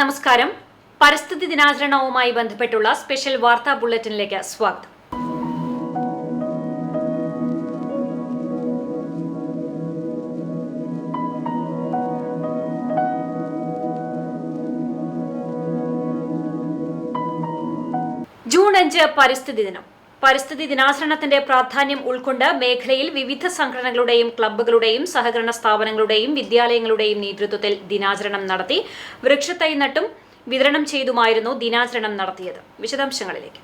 നമസ്കാരം. പരിസ്ഥിതി ദിനാചരണവുമായി ബന്ധപ്പെട്ടുള്ള സ്പെഷ്യൽ വാർത്താ ബുള്ളറ്റിനിലേക്ക് സ്വാഗതം. ജൂൺ അഞ്ച് പരിസ്ഥിതി ദിനം. പരിസ്ഥിതി ദിനാചരണത്തിന്റെ പ്രാധാന്യം ഉൾക്കൊണ്ട് മേഖലയിൽ വിവിധ സംഘടനകളുടെയും ക്ലബ്ബുകളുടെയും സഹകരണ സ്ഥാപനങ്ങളുടെയും വിദ്യാലയങ്ങളുടെയും നേതൃത്വത്തിൽ ദിനാചരണം നടത്തി വൃക്ഷത്തൈ നട്ടും വിതരണം ചെയ്തുമായിരുന്നു ദിനാചരണം നടത്തിയത്. വിശദാംശങ്ങളിലേക്ക്.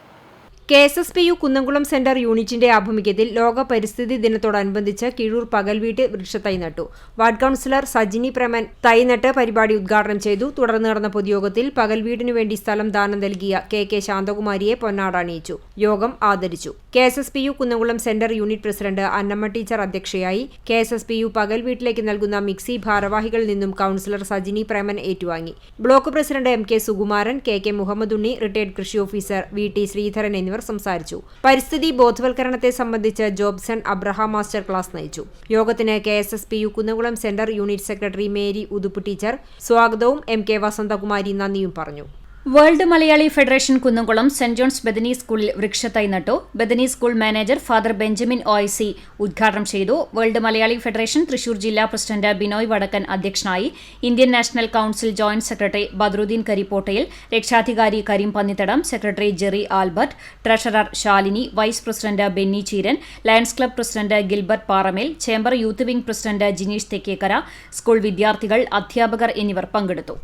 K S S P U Kunnamkulam centre യൂണിറ്റിന്റെ ആഭിമുഖ്യത്തിൽ ലോക പരിസ്ഥിതി ദിനത്തോടനുബന്ധിച്ച് കിഴൂർ പകൽവീട്ട് വൃക്ഷത്തൈ നട്ടു. വാർഡ് കൌൺസിലർ സജിനി പ്രമൻ തൈ നട്ട് പരിപാടി ഉദ്ഘാടനം ചെയ്തു. തുടർന്ന് നടന്ന പൊതുയോഗത്തിൽ പകൽവീടിനു വേണ്ടി സ്ഥലം ദാനം നൽകിയ കെ കെ ശാന്തകുമാരിയെ പൊന്നാട അണിയിച്ചു. യോഗം ആദരിച്ചു. K S S P U Kunnamkulam centre unit president Annamma teacher അധ്യക്ഷയായി K S S P U പകൽ വീട്ടിലേക്ക് നൽകുന്ന മിക്സി ഭാരവാഹികളിൽ നിന്നും കൌൺസിലർ സജിനി പ്രേമൻ ഏറ്റുവാങ്ങി. Block president M K Sukumaran K K Muhammad Unni retired കൃഷി ഓഫീസർ വി ടി ശ്രീധരൻ എന്നിവർ സംസാരിച്ചു. പരിസ്ഥിതി ബോധവൽക്കരണത്തെ സംബന്ധിച്ച് ജോബ്സൺ അബ്രഹാം മാസ്റ്റർ ക്ലാസ് നയിച്ചു. യോഗത്തിന് K S S P U Kunnamkulam centre unit secretary Mary Uthup teacher സ്വാഗതവും എം കെ വസന്തകുമാരി നന്ദിയും പറഞ്ഞു. World Malayali federation Kunnamkulam saint John's Bethany സ്കൂളിൽ വൃക്ഷത്തൈ നട്ടു. Bethany school manager father Benjamin Oysi ഉദ്ഘാടനം ചെയ്തു. വേൾഡ് മലയാളി ഫെഡറേഷൻ തൃശൂർ ജില്ലാ പ്രസിഡന്റ് ബിനോയ് വടക്കൻ അധ്യക്ഷനായി. Indian national council joint secretary Badruddin Karippottayil. രക്ഷാധികാരി Kareem Pannithadam secretary Jerry Albert treasurer Shalini vice president Benny Cheeran Lions club president Gilbert Paramel chamber youth wing president Jineesh Thekkekkara school വിദ്യാർത്ഥികൾ അധ്യാപകർ എന്നിവർ പങ്കെടുത്തു.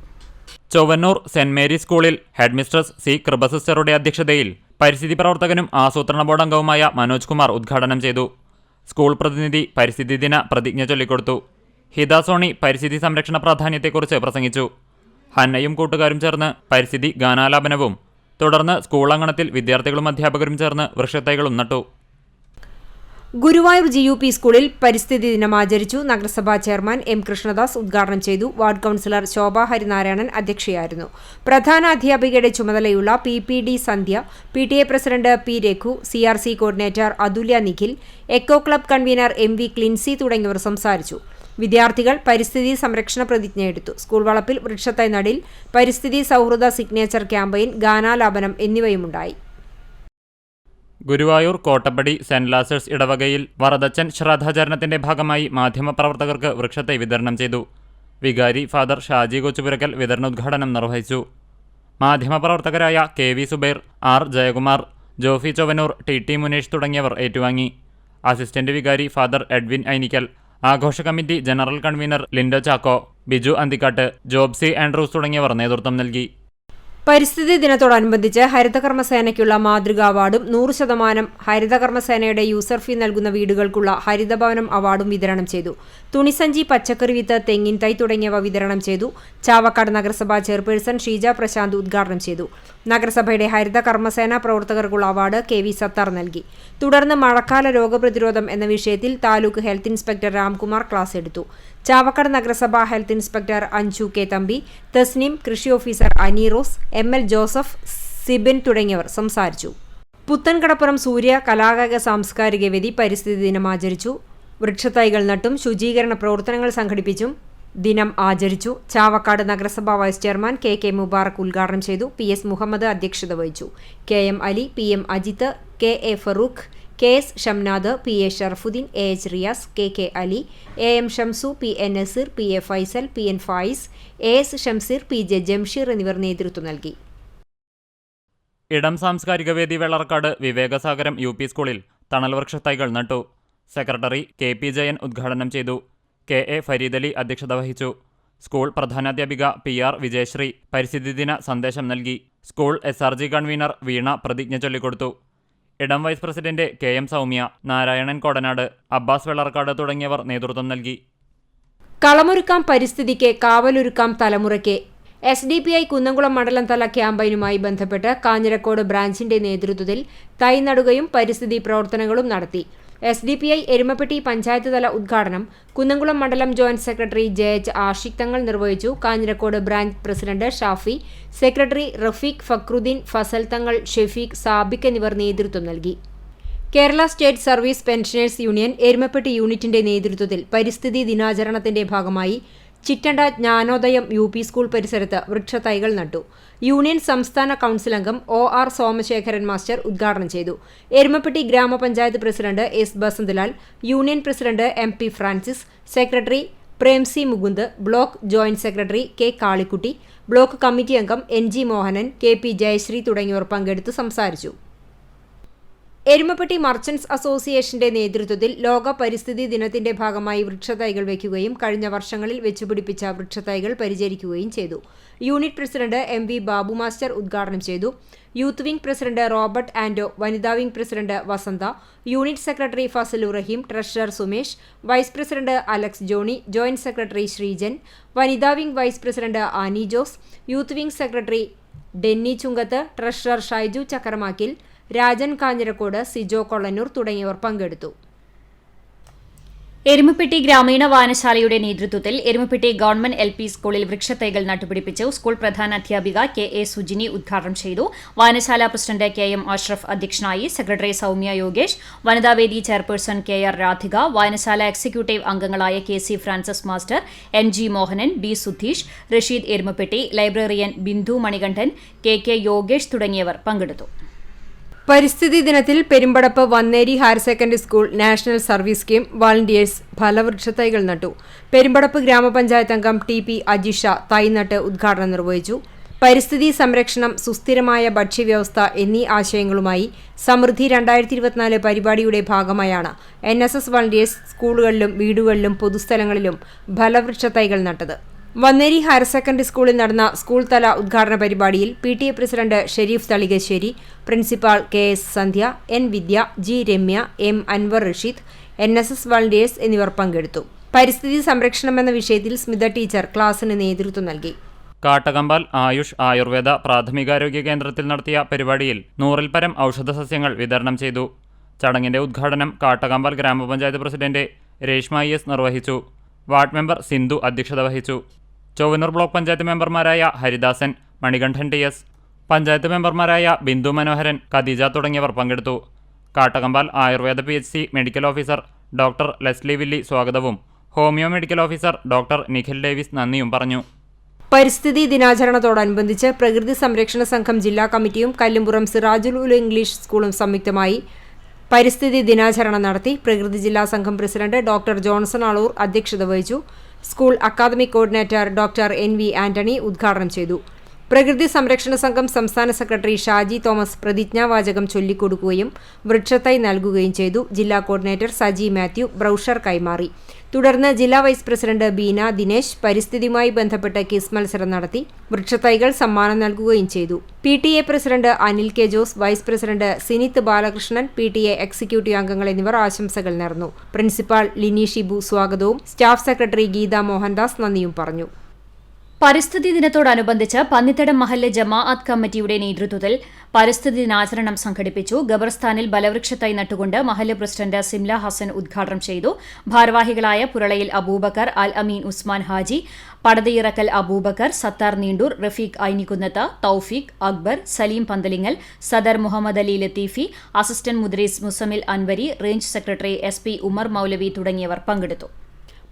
Chovvannur saint Mary's സ്കൂളിൽ headmistress C കൃപസിസ്റ്ററുടെ അധ്യക്ഷതയിൽ പരിസ്ഥിതി പ്രവർത്തകനും ആസൂത്രണ ബോർഡ് അംഗവുമായ മനോജ് കുമാർ ഉദ്ഘാടനം ചെയ്തു. സ്കൂൾ പ്രതിനിധി പരിസ്ഥിതി ദിന പ്രതിജ്ഞ ചൊല്ലിക്കൊടുത്തു. ഹിത സോണി പരിസ്ഥിതി സംരക്ഷണ പ്രാധാന്യത്തെക്കുറിച്ച് പ്രസംഗിച്ചു. ഹന്നയും കൂട്ടുകാരും ചേർന്ന് പരിസ്ഥിതി ഗാനാലാപനവും തുടർന്ന് സ്കൂൾ അങ്കണത്തിൽ വിദ്യാർത്ഥികളും അധ്യാപകരും ചേർന്ന് വൃക്ഷത്തൈകളും നട്ടു. ഗുരുവായൂർ ജി യു പി സ്കൂളിൽ പരിസ്ഥിതി ദിനം ആചരിച്ചു. നഗരസഭാ ചെയർമാൻ എം കൃഷ്ണദാസ് ഉദ്ഘാടനം ചെയ്തു. വാർഡ് കൌൺസിലർ ശോഭാ ഹരിനാരായണൻ അധ്യക്ഷയായിരുന്നു. പ്രധാന അധ്യാപികയുടെ ചുമതലയുള്ള P P D Sandhya P T A president P Raghu C R C coordinator Athulya Nikhil eco club convener M V Clincy തുടങ്ങിയവർ സംസാരിച്ചു. വിദ്യാർത്ഥികൾ പരിസ്ഥിതി സംരക്ഷണ പ്രതിജ്ഞ എടുത്തു. സ്കൂൾ വളപ്പിൽ വൃക്ഷത്തൈ നടിൽ പരിസ്ഥിതി സൗഹൃദ സിഗ്നേച്ചർ ക്യാമ്പയിൻ ഗാനാലാപനം എന്നിവയുമുണ്ടായി. ഗുരുവായൂർ കോട്ടപ്പടി സെന്റ് ലാസേഴ്സ് ഇടവകയിൽ വറദച്ചൻ ശ്രദ്ധാചരണത്തിന്റെ ഭാഗമായി മാധ്യമപ്രവർത്തകർക്ക് വൃക്ഷത്തെ വിതരണം ചെയ്തു. വികാരി ഫാദർ ഷാജി കൊച്ചുപുരക്കൽ വിതരണോദ്ഘാടനം നിർവഹിച്ചു. മാധ്യമപ്രവർത്തകരായ K V Zubair R Jayakumar Jofy Chovannur T T Munesh തുടങ്ങിയവർ ഏറ്റുവാങ്ങി. അസിസ്റ്റന്റ് വികാരി ഫാദർ എഡ്വിൻ ഐനിക്കൽ ആഘോഷ committee general convener Lindo Chacko Biju Anthikkatt Jobsy Andrews തുടങ്ങിയവർ നേതൃത്വം നൽകി. പരിസ്ഥിതി ദിനത്തോടനുബന്ധിച്ച് ഹരിതകർമ്മസേനയ്ക്കുള്ള മാതൃകാ അവാർഡും നൂറ് ശതമാനം ഹരിതകർമ്മസേനയുടെ യൂസർ ഫീ നൽകുന്ന വീടുകൾക്കുള്ള ഹരിതഭവനം അവാർഡും വിതരണം ചെയ്തു. തുണിസഞ്ചി പച്ചക്കറി വിത്ത് തെങ്ങിൻ തൈ തുടങ്ങിയവ വിതരണം ചെയ്തു. ചാവക്കാട് നഗരസഭാ ചെയർപേഴ്സൺ ഷീജ പ്രശാന്ത് ഉദ്ഘാടനം ചെയ്തു. നഗരസഭയുടെ ഹരിത കർമ്മസേന പ്രവർത്തകർക്കുള്ള അവാർഡ് കെ വി സത്താർ നൽകി. തുടർന്ന് മഴക്കാല രോഗപ്രതിരോധം എന്ന വിഷയത്തിൽ taluk health inspector Ramkumar class എടുത്തു. ചാവക്കാട് നഗരസഭ health inspector Anju K Thampi Thasneem കൃഷി officer Aneeros M L Joseph Sibin തുടങ്ങിയവർ സംസാരിച്ചു. പുത്തൻകടപ്പുറം സൂര്യ കലാകായിക സാംസ്കാരിക വേദി പരിസ്ഥിതി ദിനം ആചരിച്ചു. വൃക്ഷത്തൈകൾ നട്ടും ശുചീകരണ പ്രവർത്തനങ്ങൾ സംഘടിപ്പിച്ചും ദിനം ആചരിച്ചു. ചാവക്കാട് നഗരസഭാ vice chairman K K Mubarak ഉദ്ഘാടനം ചെയ്തു. പി എസ് മുഹമ്മദ് അധ്യക്ഷത വഹിച്ചു. K M Ali P M Ajith K A Farooq K S Shamnad P A Sharafuddin A H Riyas K K Ali A M Shamsu P N Naseer P A Faisal P N Fayiz A S Shamseer P J Jamsheer എന്നിവർ നേതൃത്വം നൽകി. ഇടം സാംസ്കാരിക വേദി Vellarkad Vivekasagaram U P സ്കൂളിൽ തണൽ വൃക്ഷത്തൈകൾ നട്ടു. Secretary K P Jayan ഉദ്ഘാടനം ചെയ്തു. കെ. എ. ഫരീദലി അധ്യക്ഷത വഹിച്ചു. സ്കൂൾ പ്രധാനാധ്യാപിക പി. ആർ. വിജയശ്രീ പരിസ്ഥിതി ദിന സന്ദേശം നൽകി. School S. R. G convener Veena പ്രതിജ്ഞ ചൊല്ലിക്കൊടുത്തു. ഇടം vice president K. M. Soumya Narayanan Kodanad Abbas Vellarkkad തുടങ്ങിയവർ നേതൃത്വം നൽകി. കളമൊരുക്കാം പരിസ്ഥിതിക്ക് കാവലൊരുക്കാം തലമുറയ്ക്ക്. S. D. P. I Kunnamkulam മണ്ഡലം തല ക്യാമ്പയിനുമായി ബന്ധപ്പെട്ട് കാഞ്ഞിരക്കോട് ബ്രാഞ്ചിന്റെ നേതൃത്വത്തിൽ തൈ നടുകയും പരിസ്ഥിതി പ്രവർത്തനങ്ങളും നടത്തി. S D P I Erumapetty panchayat തല ഉദ്ഘാടനം. കുന്നംകുളം മണ്ഡലം joint secretary J H Ashiq Thangal നിർവഹിച്ചു. Kanjirakode branch president Shafi secretary Rafeeq Fakhruddin Fasal Thangal Shefeeq Sabiq എന്നിവർ നേതൃത്വം നൽകി. Kerala state service pensioners union Erumapetty യൂണിറ്റിന്റെ നേതൃത്വത്തിൽ പരിസ്ഥിതി ദിനാചരണത്തിന്റെ ഭാഗമായി Chittanda Jnanodayam U P school പരിസരത്ത് വൃക്ഷത്തൈകൾ നട്ടു. യൂണിയൻ സംസ്ഥാന കൗൺസിൽ അംഗം ഒ ആർ സോമശേഖരൻ മാസ്റ്റർ ഉദ്ഘാടനം ചെയ്തു. എരുമപ്പെട്ടി ഗ്രാമപഞ്ചായത്ത് president S Basanthlal union president M P Francis secretary Premsy Mukund block joint secretary K Kalikutty block committee അംഗം N G Mohanan K P Jayasree തുടങ്ങിയവർ പങ്കെടുത്ത് സംസാരിച്ചു. എരുമപ്പെട്ടി മർച്ചന്റ്സ് അസോസിയേഷന്റെ നേതൃത്വത്തിൽ ലോക പരിസ്ഥിതി ദിനത്തിന്റെ ഭാഗമായി വൃക്ഷത്തൈകൾ വയ്ക്കുകയും കഴിഞ്ഞ വർഷങ്ങളിൽ വെച്ചുപിടിപ്പിച്ച വൃക്ഷത്തൈകൾ പരിചരിക്കുകയും ചെയ്തു. Unit president M V Babu master ഉദ്ഘാടനം ചെയ്തു. Youth wing president Robert Ando വനിതാ wing president Vasantha unit secretary Fazalu Raheem treasurer Sumesh vice president Alex Johny joint secretary Sreejan വനിതാ wing vice president Annie Jose youth wing secretary Denny Chungath treasurer Shaiju Chakramakkil Rajan Kanjirakkode Sijo Kollannur തുടങ്ങിയവർ പങ്കെടുത്തു. എരുമപ്പെട്ടി ഗ്രാമീണ വായനശാലയുടെ നേതൃത്വത്തിൽ Erumapetty government L P സ്കൂളിൽ വൃക്ഷത്തൈകൾ നട്ടുപിടിപ്പിച്ച്. School പ്രധാന അധ്യാപിക K A Sujini ഉദ്ഘാടനം ചെയ്തു. വായനശാല പ്രസിഡന്റ് കെ എം അഷ്റഫ് അധ്യക്ഷനായി സെക്രട്ടറി സൌമ്യ യോഗേഷ് വനിതാവേദി ചെയർപേഴ്സൺ കെ ആർ രാധിക വായനശാല എക്സിക്യൂട്ടീവ് അംഗങ്ങളായ K C Francis master N G Mohanan B Sudheesh Rasheed Erumappetty librarian Bindu Manikandan K K Yogesh തുടങ്ങിയവർ പങ്കെടുത്തു. പരിസ്ഥിതി ദിനത്തിൽ Perumpadappu Vanneri higher secondary school national service scheme volunteers ഫലവൃക്ഷത്തൈകൾ നട്ടു. പെരുമ്പടപ്പ് ഗ്രാമപഞ്ചായത്ത് അംഗം ടി പി അജിഷ തൈ നട്ട് ഉദ്ഘാടനം നിർവഹിച്ചു. പരിസ്ഥിതി സംരക്ഷണം സുസ്ഥിരമായ ഭക്ഷ്യവ്യവസ്ഥ എന്നീ ആശയങ്ങളുമായി സമൃദ്ധി രണ്ടായിരത്തി ഇരുപത്തിനാല് പരിപാടിയുടെ ഭാഗമായാണ് എൻ എസ് എസ് വളണ്ടിയേഴ്സ് സ്കൂളുകളിലും വീടുകളിലും പൊതുസ്ഥലങ്ങളിലും ഫലവൃക്ഷത്തൈകൾ നട്ടത്. വന്നേരി ഹയർ സെക്കൻഡറി സ്കൂളിൽ നടന്ന സ്കൂൾ തല ഉദ്ഘാടന പരിപാടിയിൽ P T A president Shareef Thalikasseri principal K S Sandhya N Vidya G Ramya M Anwar Rasheed N S S volunteers എന്നിവർ പങ്കെടുത്തു. പരിസ്ഥിതി സംരക്ഷണം എന്ന വിഷയത്തിൽ സ്മിത ടീച്ചർ ക്ലാസിന് നേതൃത്വം നൽകി. കാട്ടകമ്പാൽ ആയുഷ് ആയുർവേദ പ്രാഥമികാരോഗ്യ കേന്ദ്രത്തിൽ നടത്തിയ പരിപാടിയിൽ നൂറിൽ പരം ഔഷധസസ്യങ്ങൾ വിതരണം ചെയ്തു. ചടങ്ങിന്റെ ഉദ്ഘാടനം കാട്ടകമ്പാൽ ഗ്രാമപഞ്ചായത്ത് പ്രസിഡന്റ് രേഷ്മ എസ് നിർവഹിച്ചു. വാർഡ് മെമ്പർ സിന്ധു അധ്യക്ഷത വഹിച്ചു. ചൊവ്വനൂർ ബ്ലോക്ക് പഞ്ചായത്ത് മെമ്പർമാരായ ഹരിദാസൻ മണികണ്ഠൻ ടി എസ് പഞ്ചായത്ത് മെമ്പർമാരായ ബിന്ദു മനോഹരൻ ഖദീജ തുടങ്ങിയവർ പങ്കെടുത്തു. Kattakampal Ayurveda P H C medical officer doctor Leslie Willy സ്വാഗതവും. Homeo medical officer doctor Nikhil Davis നന്ദിയും പറഞ്ഞു. പരിസ്ഥിതി ദിനാചരണത്തോടനുബന്ധിച്ച് പ്രകൃതി സംരക്ഷണ സംഘം ജില്ലാ കമ്മിറ്റിയും കല്ലുംപുറം സിറാജുൽ ഉൽ ഇംഗ്ലീഷ് സ്കൂളും സംയുക്തമായി പരിസ്ഥിതി ദിനാചരണം നടത്തി പ്രകൃതി ജില്ലാ സംഘം പ്രസിഡന്റ് ഡോക്ടർ ജോൺസൺ അളൂർ അധ്യക്ഷത വഹിച്ചു. School academic coordinator doctor N V Antony ഉദ്ഘാടനം ചെയ്തു. പ്രകൃതി സംരക്ഷണ സംഘം സംസ്ഥാന സെക്രട്ടറി ഷാജി തോമസ് പ്രതിജ്ഞാവാചകം ചൊല്ലിക്കൊടുക്കുകയും വൃക്ഷത്തൈ നൽകുകയും ചെയ്തു. ജില്ലാ കോർഡിനേറ്റർ സജി മാത്യു ബ്രൌഷർ കൈമാറി. തുടർന്ന് ജില്ലാ വൈസ് പ്രസിഡന്റ് ബീന ദിനേശ് പരിസ്ഥിതിയുമായി ബന്ധപ്പെട്ട് കിസ് മത്സരം നടത്തി വൃക്ഷത്തൈകൾ സമ്മാനം നൽകുകയും ചെയ്തു. P T A president Anil K Jose vice president Sinith Balakrishnan P T A executive അംഗങ്ങൾ എന്നിവർ ആശംസകൾ നേർന്നു. പ്രിൻസിപ്പാൾ ലിനി ഷിബു സ്വാഗതവും സ്റ്റാഫ് സെക്രട്ടറി ഗീത മോഹൻദാസ് നന്ദിയും പറഞ്ഞു. പരിസ്ഥിതി ദിനത്തോടനുബന്ധിച്ച് പന്നിത്തടം മഹല്ല് ജമാഅത്ത് കമ്മിറ്റിയുടെ നേതൃത്വത്തിൽ പരിസ്ഥിതി ദിനാചരണം സംഘടിപ്പിച്ചു. ഖബർസ്ഥാനിൽ ബലവൃക്ഷത്തൈ നട്ടുകൊണ്ട് മഹല്ല് പ്രസിഡന്റ് സിംല ഹസൻ ഉദ്ഘാടനം ചെയ്തു. ഭാരവാഹികളായ പുരളയിൽ അബൂബക്കർ അൽ അമീൻ ഉസ്മാൻ ഹാജി പടതയിറക്കൽ അബൂബക്കർ സത്താർ നീണ്ടൂർ റഫീഖ് ഐനിക്കുന്നത്ത് തൌഫീഖ് അക്ബർ സലീം പന്തലിങ്ങൽ സദർ Muhammad Ali Latheefi assistant മുദ്രീസ് Muzammil Anwari range secretary S Umar Moulavi തുടങ്ങിയവർ പങ്കെടുത്തു.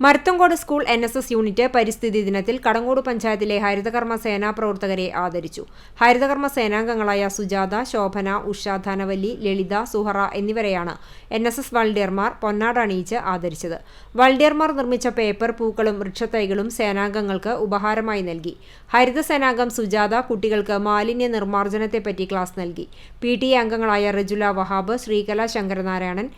Marathamcode school N S S unit പരിസ്ഥിതി ദിനത്തിൽ കടങ്ങോട് പഞ്ചായത്തിലെ ഹരിതകർമ്മ സേനാ പ്രവർത്തകരെ ആദരിച്ചു. ഹരിതകർമ്മ സേനാംഗങ്ങളായ സുജാത ശോഭന ഉഷ ധനവല്ലി ലളിത സുഹറ എന്നിവരെയാണ് എൻ എസ് എസ് വളണ്ടിയർമാർ പൊന്നാട അണിയിച്ച് ആദരിച്ചത്. വളണ്ടിയർമാർ നിർമ്മിച്ച പേപ്പർ പൂക്കളും വൃക്ഷത്തൈകളും സേനാംഗങ്ങൾക്ക് ഉപഹാരമായി നൽകി. ഹരിത സേനാംഗം സുജാത കുട്ടികൾക്ക് മാലിന്യ നിർമ്മാർജനത്തെപ്പറ്റി ക്ലാസ് നൽകി. പി ടി അംഗങ്ങളായ Rajula Wahab Sreekala Sankaranarayanan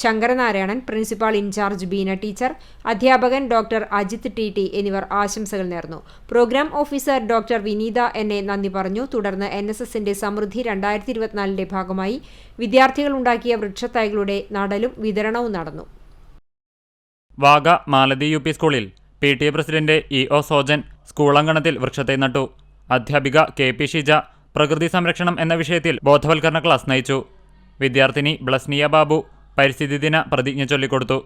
Sankaranarayanan principal in charge Beena teacher അധ്യാപകൻ ഡോക്ടർ അജിത് ടി ടി എന്നിവർ ആശംസകൾ നേർന്നു. പ്രോഗ്രാം ഓഫീസർ ഡോക്ടർ വിനീത എന്നെ നന്ദി പറഞ്ഞു. തുടർന്ന് എൻ എസ് എസിന്റെ സമൃദ്ധി രണ്ടായിരത്തി ഇരുപത്തിനാലിന്റെ ഭാഗമായി വിദ്യാർത്ഥികൾ ഉണ്ടാക്കിയ വൃക്ഷത്തൈകളുടെ നടലും വിതരണവും നടന്നു. വാഗ മാലതി യു പി സ്കൂളിൽ P T A president E O Sojan സ്കൂളങ്കണത്തിൽ വൃക്ഷത്തെ നട്ടു. അധ്യാപിക കെ പി ഷിജ പ്രകൃതി സംരക്ഷണം എന്ന വിഷയത്തിൽ ബോധവൽക്കരണ ക്ലാസ് നയിച്ചു. വിദ്യാർത്ഥിനി ബ്ലസ്നിയ ബാബു പരിസ്ഥിതി ദിന പ്രതിജ്ഞ ചൊല്ലിക്കൊടുത്തു.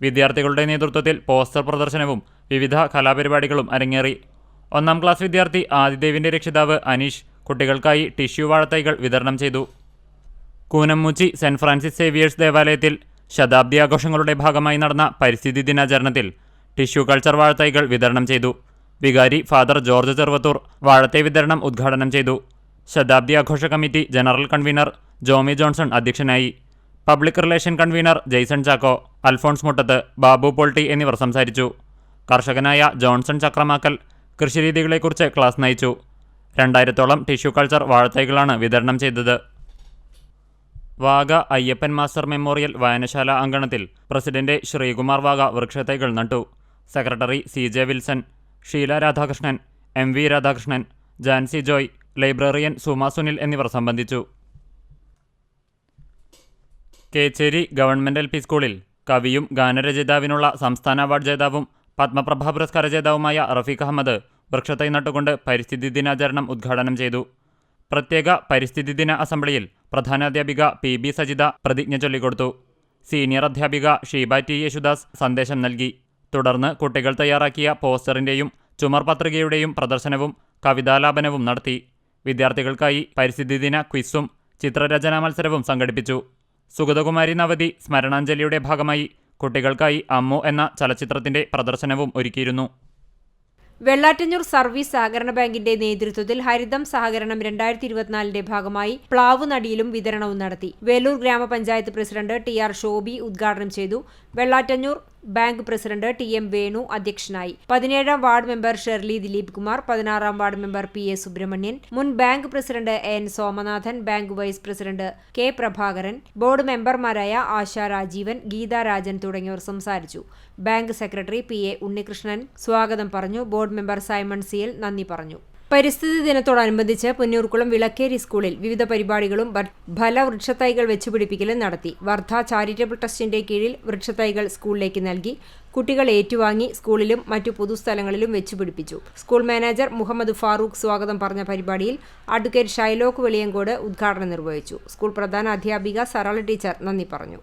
വിദ്യാർത്ഥികളുടെ നേതൃത്വത്തിൽ പോസ്റ്റർ പ്രദർശനവും വിവിധ കലാപരിപാടികളും അരങ്ങേറി. ഒന്നാം ക്ലാസ് വിദ്യാർത്ഥി ആദിദേവിന്റെ രക്ഷിതാവ് അനീഷ് കുട്ടികൾക്കായി ടിഷ്യൂ വാഴത്തൈകൾ വിതരണം ചെയ്തു. കൂനമ്മൂച്ചി സെന്റ് ഫ്രാൻസിസ് സേവിയേഴ്സ് ദേവാലയത്തിൽ ശതാബ്ദി ആഘോഷങ്ങളുടെ ഭാഗമായി നടന്ന പരിസ്ഥിതി ദിനാചരണത്തിൽ ടിഷ്യൂ കൾച്ചർ വാഴത്തൈകൾ വിതരണം ചെയ്തു. വികാരി ഫാദർ ജോർജ് ചെറുവത്തൂർ വാഴത്തൈ വിതരണം ഉദ്ഘാടനം ചെയ്തു. ശതാബ്ദി ആഘോഷ committee general convener Jomy Johnson അധ്യക്ഷനായി. Public relation convener Jason Chacko Alphonse Muttath Babu Poulty എന്നിവർ സംസാരിച്ചു. കർഷകനായ ജോൺസൺ ചക്രമാക്കൽ കൃഷിരീതികളെക്കുറിച്ച് ക്ലാസ് നയിച്ചു. രണ്ടായിരത്തോളം ടിഷ്യൂ കൾച്ചർ വാഴത്തൈകളാണ് വിതരണം ചെയ്തത്. വാഗ അയ്യപ്പൻ മാസ്റ്റർ മെമ്മോറിയൽ വായനശാല അങ്കണത്തിൽ പ്രസിഡന്റ് ശ്രീകുമാർ വാഗ വൃക്ഷത്തൈകൾ നട്ടു. Secretary C J Wilson Sheela Radhakrishnan M V Radhakrishnan Jancy Joy librarian Suma Sunil എന്നിവർ സംബന്ധിച്ചു. കേച്ചേരി ഗവൺമെന്റ് എൽ പി സ്കൂളിൽ കവിയും ഗാനരചയിതാവിനുള്ള സംസ്ഥാന അവാർഡ് ജേതാവും പത്മപ്രഭ പുരസ്കാര ജേതാവുമായ റഫീഖ് അഹമ്മദ് വൃക്ഷത്തൈ നട്ടുകൊണ്ട് പരിസ്ഥിതി ദിനാചരണം ഉദ്ഘാടനം ചെയ്തു. പ്രത്യേക പരിസ്ഥിതി ദിന അസംബ്ലിയിൽ പ്രധാനാധ്യാപിക പി ബി സജിത പ്രതിജ്ഞ ചൊല്ലിക്കൊടുത്തു. സീനിയർ അധ്യാപിക ഷീബ ടി യേശുദാസ് സന്ദേശം നൽകി. തുടർന്ന് കുട്ടികൾ തയ്യാറാക്കിയ പോസ്റ്ററിന്റെയും ചുമർ പത്രികയുടെയും പ്രദർശനവും കവിതാലാപനവും നടത്തി. വിദ്യാർത്ഥികൾക്കായി പരിസ്ഥിതി ദിന ക്വിസും ചിത്രരചനാ മത്സരവും സംഘടിപ്പിച്ചു. സുഗതകുമാരി നവതി സ്മരണാഞ്ജലിയുടെ ഭാഗമായി കുട്ടികൾക്കായി അമ്മു എന്ന ചലച്ചിത്രത്തിന്റെ പ്രദർശനവും ഒരുക്കിയിരുന്നു വെള്ളാറ്റഞ്ഞൂർ സർവീസ് സഹകരണ ബാങ്കിന്റെ നേതൃത്വത്തിൽ ഹരിതം സഹകരണം രണ്ടായിരത്തി ഇരുപത്തിനാലിന്റെ ഭാഗമായി പ്ലാവ് നടിയിലും വിതരണവും നടത്തി. വേലൂർ ഗ്രാമപഞ്ചായത്ത് പ്രസിഡന്റ് ടി ആർ ഷോബി ഉദ്ഘാടനം ചെയ്തു. Vellattanjoor bank president T M Venu അധ്യക്ഷനായി. പതിനേഴാം വാർഡ് മെമ്പർ ഷെർലി ദിലീപ് കുമാർ പതിനാറാം ward member P A Subramanian മുൻ bank president N Somanathan bank vice president K Prabhakaran board മെമ്പർമാരായ ആശ രാജീവൻ ഗീത രാജൻ തുടങ്ങിയവർ സംസാരിച്ചു. Bank secretary P A Unnikrishnan സ്വാഗതം പറഞ്ഞു. ബോർഡ് മെമ്പർ സൈമൺ സിയൽ നന്ദി പറഞ്ഞു. പരിസ്ഥിതി ദിനത്തോടനുബന്ധിച്ച് പുന്നൂർക്കുളം വിളക്കേരി സ്കൂളിൽ വിവിധ പരിപാടികളും ഫല ഫലവൃക്ഷത്തൈകൾ വെച്ചുപിടിപ്പിക്കലും നടത്തി. വർദ്ധ ചാരിറ്റബിൾ ട്രസ്റ്റിന്റെ കീഴിൽ വൃക്ഷത്തൈകൾ സ്കൂളിലേക്ക് നൽകി. കുട്ടികൾ ഏറ്റുവാങ്ങി സ്കൂളിലും മറ്റു പൊതുസ്ഥലങ്ങളിലും വെച്ചുപിടിപ്പിച്ചു. സ്കൂൾ മാനേജർ മുഹമ്മദ് ഫാറൂഖ് സ്വാഗതം പറഞ്ഞ പരിപാടിയിൽ അഡ്വക്കേറ്റ് ഷൈലോക്ക് വെളിയങ്കോട് ഉദ്ഘാടനം നിർവഹിച്ചു. സ്കൂൾ പ്രധാന അധ്യാപിക സരള ടീച്ചർ നന്ദി പറഞ്ഞു.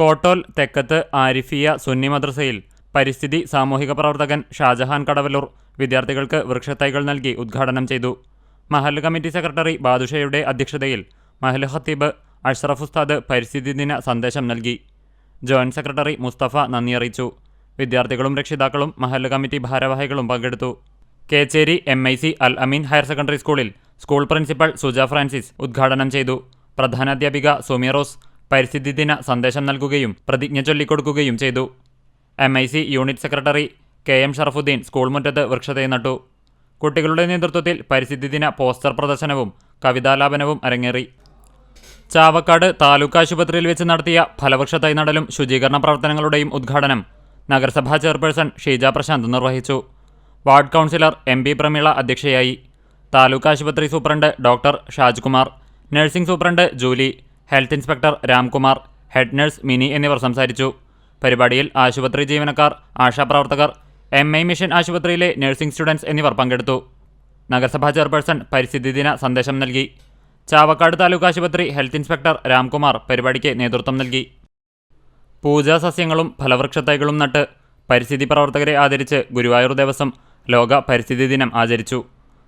കോട്ടോൽ തെക്കത്ത് ആരിഫിയ സുന്നി മദ്രസയിൽ പരിസ്ഥിതി സാമൂഹിക പ്രവർത്തകൻ ഷാജഹാൻ കടവലൂർ വിദ്യാർത്ഥികൾക്ക് വൃക്ഷത്തൈകൾ നൽകി ഉദ്ഘാടനം ചെയ്തു. മഹൽ കമ്മിറ്റി സെക്രട്ടറി ബാദുഷയുടെ അധ്യക്ഷതയിൽ മഹൽ ഖത്തീബ് അഷ്റഫ് ഉസ്താദ് പരിസ്ഥിതി ദിന സന്ദേശം നൽകി. ജോയിന്റ് സെക്രട്ടറി മുസ്തഫ നന്ദി അറിയിച്ചു. വിദ്യാർത്ഥികളും രക്ഷിതാക്കളും മഹൽ കമ്മിറ്റി ഭാരവാഹികളും പങ്കെടുത്തു. Kecheri M I C Al Ameen higher secondary സ്കൂളിൽ സ്കൂൾ പ്രിൻസിപ്പൽ സുജ ഫ്രാൻസിസ് ഉദ്ഘാടനം ചെയ്തു. പ്രധാനാധ്യാപിക സുമിറോസ് പരിസ്ഥിതി ദിന സന്ദേശം നൽകുകയും പ്രതിജ്ഞ ചൊല്ലിക്കൊടുക്കുകയും ചെയ്തു. M I C unit secretary K M Sharafuddin school മുറ്റത്ത് വൃക്ഷതൈ നട്ടു. കുട്ടികളുടെ നേതൃത്വത്തിൽ പരിസ്ഥിതി ദിന പോസ്റ്റർ പ്രദർശനവും കവിതാലാപനവും അരങ്ങേറി. ചാവക്കാട് താലൂക്ക് ആശുപത്രിയിൽ വെച്ച് നടത്തിയ ഫലവൃക്ഷ തൈ നടലും ശുചീകരണ പ്രവർത്തനങ്ങളുടെയും ഉദ്ഘാടനം നഗരസഭാ ചെയർപേഴ്സൺ ഷീജ പ്രശാന്ത് നിർവഹിച്ചു. Ward councillor M P Prameela അധ്യക്ഷയായി. താലൂക്ക് ആശുപത്രി superintendent doctor Shajkumar nursing superintendent Julie health inspector Ramkumar head nurse Mini എന്നിവർ സംസാരിച്ചു. പരിപാടിയിൽ ആശുപത്രി ജീവനക്കാർ ആശാപ്രവർത്തകർ എം ഐ മിഷൻ ആശുപത്രിയിലെ നഴ്സിംഗ് സ്റ്റുഡൻസ് എന്നിവർ പങ്കെടുത്തു. നഗരസഭാ ചെയർപേഴ്സൺ പരിസ്ഥിതി ദിന സന്ദേശം നൽകി. ചാവക്കാട് താലൂക്ക് ആശുപത്രി ഹെൽത്ത് ഇൻസ്പെക്ടർ രാംകുമാർ പരിപാടിക്ക് നേതൃത്വം നൽകി. പൂജാ സസ്യങ്ങളും ഫലവൃക്ഷത്തൈകളും നട്ട് പരിസ്ഥിതി പ്രവർത്തകരെ ആദരിച്ച് ഗുരുവായൂർ ദേവസ്വം ലോക പരിസ്ഥിതി ദിനം ആചരിച്ചു.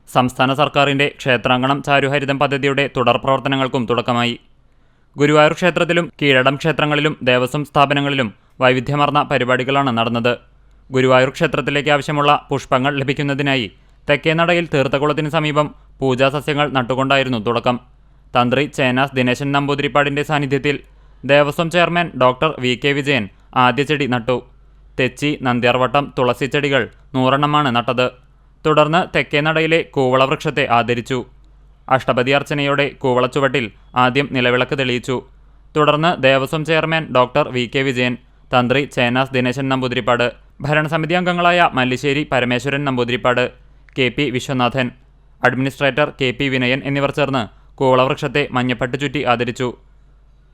സംസ്ഥാന സർക്കാരിന്റെ ക്ഷേത്രാങ്കണം ചാരുഹരിതം പദ്ധതിയുടെ തുടർ പ്രവർത്തനങ്ങൾക്കും തുടക്കമായി. ഗുരുവായൂർ ക്ഷേത്രത്തിലും കീഴടം ക്ഷേത്രങ്ങളിലും ദേവസ്വം സ്ഥാപനങ്ങളിലും വൈവിധ്യമർന്ന പരിപാടികളാണ് നടന്നത്. ഗുരുവായൂർ ക്ഷേത്രത്തിലേക്ക് ആവശ്യമുള്ള പുഷ്പങ്ങൾ ലഭിക്കുന്നതിനായി തെക്കേനടയിൽ തീർത്ഥകുളത്തിന് സമീപം പൂജാസസ്യങ്ങൾ നട്ടുകൊണ്ടായിരുന്നു തുടക്കം. തന്ത്രി ചേനാസ് ദിനേശൻ നമ്പൂതിരിപ്പാടിന്റെ സാന്നിധ്യത്തിൽ Devaswom chairman doctor V. K. Vijayan ആദ്യ ചെടി നട്ടു. തെച്ചി നന്ദ്യാർവട്ടം തുളസി ചെടികൾ നൂറെണ്ണമാണ് നട്ടത്. തുടർന്ന് തെക്കേനടയിലെ കൂവളവൃക്ഷത്തെ ആദരിച്ചു. അഷ്ടപതി അർച്ചനയോടെ കൂവളച്ചുവട്ടിൽ ആദ്യം നിലവിളക്ക് തെളിയിച്ചു. തുടർന്ന് Devaswom chairman doctor V. K. Vijayan തന്ത്രി ചേനാസ് ദിനേശൻ നമ്പൂതിരിപ്പാട് ഭരണസമിതി അംഗങ്ങളായ Mallissery Parameswaran Namboothiripad K. P. Viswanathan administrator K. P. Vinayan എന്നിവർ ചേർന്ന് കൂവളവൃക്ഷത്തെ മഞ്ഞപ്പട്ട് ചുറ്റി ആദരിച്ചു.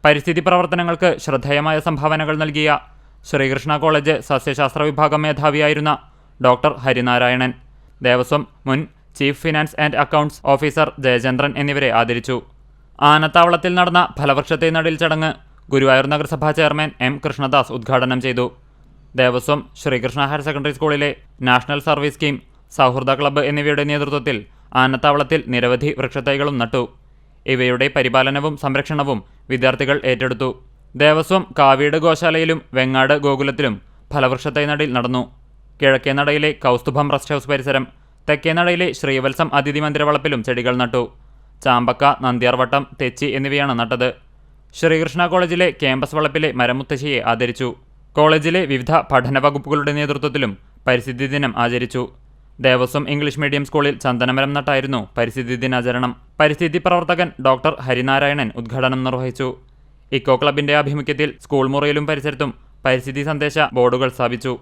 പരിസ്ഥിതി പ്രവർത്തനങ്ങൾക്ക് ശ്രദ്ധേയമായ സംഭാവനകൾ നൽകിയ ശ്രീകൃഷ്ണ കോളേജ് സസ്യശാസ്ത്ര വിഭാഗം മേധാവിയായിരുന്ന ഡോക്ടർ ഹരിനാരായണൻ. ദേവസ്വം മുൻ chief finance and accounts officer Jayachandran എന്നിവരെ ആദരിച്ചു. ആനത്താവളത്തിൽ നടന്ന ഫലവൃക്ഷത്തെ നടിൽ ചടങ്ങ് ഗുരുവായൂർ നഗരസഭാ ചെയർമാൻ എം കൃഷ്ണദാസ് ഉദ്ഘാടനം ചെയ്തു. ദേവസ്വം ശ്രീകൃഷ്ണ ഹയർ സെക്കൻഡറി സ്കൂളിലെ നാഷണൽ സർവീസ് സ്കീം സൗഹൃദ ക്ലബ്ബ് എന്നിവയുടെ നേതൃത്വത്തിൽ ആനത്താവളത്തിൽ നിരവധി വൃക്ഷത്തൈകളും നട്ടു. ഇവയുടെ പരിപാലനവും സംരക്ഷണവും വിദ്യാർത്ഥികൾ ഏറ്റെടുത്തു. ദേവസ്വം കാവീട് ഗോശാലയിലും വെങ്ങാട് ഗോകുലത്തിലും ഫലവൃക്ഷത്തൈ നടയിൽ നടന്നു. കിഴക്കേ നടയിലെ കൗസ്തുഭം റെസ്റ്റ് ഹൗസ് പരിസരം തെക്കേ നടയിലെ ശ്രീവത്സം അതിഥി മന്ദിരവളപ്പിലും ചെടികൾ നട്ടു. ചാമ്പക്ക നന്ദ്യാർവട്ടം തെച്ചി എന്നിവയാണ് നട്ടത്. ശ്രീകൃഷ്ണ കോളേജിലെ ക്യാമ്പസ് വളപ്പിലെ മരമുത്തശ്ശിയെ ആദരിച്ചു. കോളേജിലെ വിവിധ പഠന വകുപ്പുകളുടെ നേതൃത്വത്തിലും പരിസ്ഥിതി ദിനം ആചരിച്ചു. ദേവസ്വം ഇംഗ്ലീഷ് മീഡിയം സ്കൂളിൽ ചന്ദനമരം നട്ടായിരുന്നു പരിസ്ഥിതി ദിനാചരണം. പരിസ്ഥിതി പ്രവർത്തകൻ ഡോക്ടർ ഹരിനാരായണൻ ഉദ്ഘാടനം നിർവഹിച്ചു. ഇക്കോ ക്ലബിന്റെ ആഭിമുഖ്യത്തിൽ സ്കൂൾ മുറിയിലും പരിസരത്തും പരിസ്ഥിതി സന്ദേശ ബോർഡുകൾ സ്ഥാപിച്ചു.